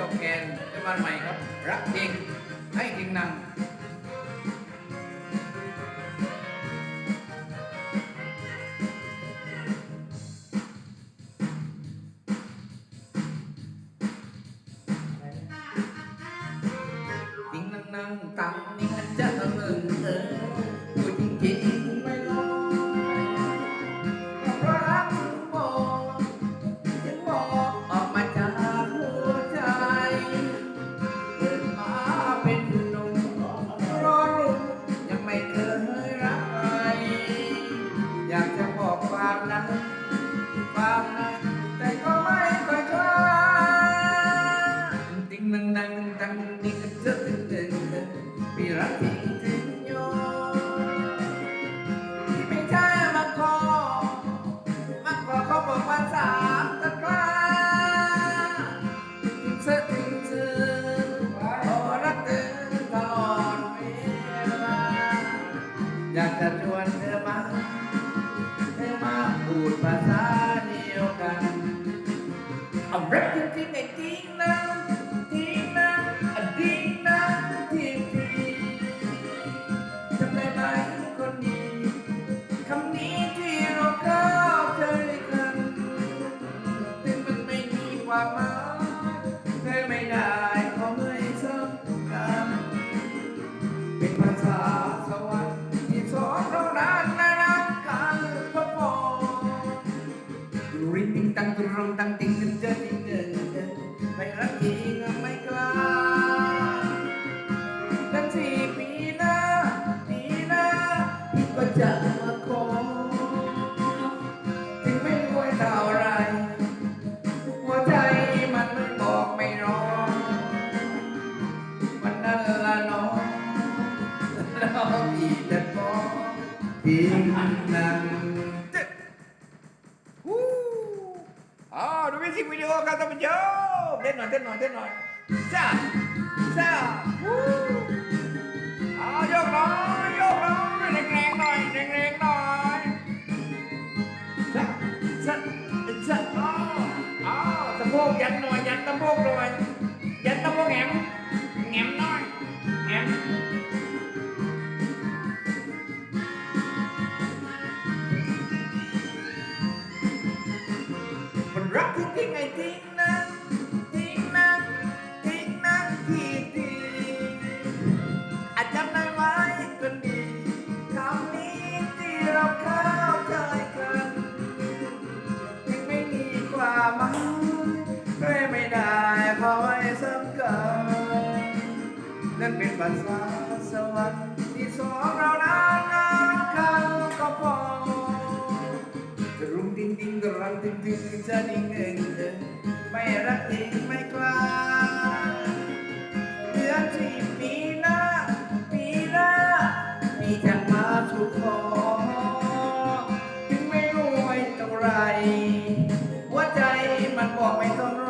จบแกนจะมาใหม่ครับ รักจริงให้จริงนังจริงนังนังตังนี่มันจะเออเออพูดจริง จะชวนเธอมา เธอมาพูดภาษาเดียวกันเอารักจริงๆไอ้จริงนะจริงนะอะจริงนะจริงจริงจำได้ไหมคนนี้คำนี้ที่เราเข้าใจกันถึงมันไม่มีความหมาย แล้วพี่จะขอพิงนั่งฮู้อ๋อดูมิวสิกวิดีโอครับท่านผู้ชมเต้นหน่อยเต้นหน่อยเต้นหน่อยจ้าจ้าวู้ จริงๆไอ้จริงนะจริงนะจริงนะที่จริงอาจจำได้ไหมคนดีคำนี้ที่เราเข้าใจกันถึงไม่มีความหมายด้วยไม่ได้เพราะไม่สำคัญนั่นเป็นภาษาสวรรค์ที่สอนเรานานนานกันก็พอจะรุงติ้งติ้งกระรังติ้งติ้งจะนิ่งเอง มันบอกไม่ต้องรู้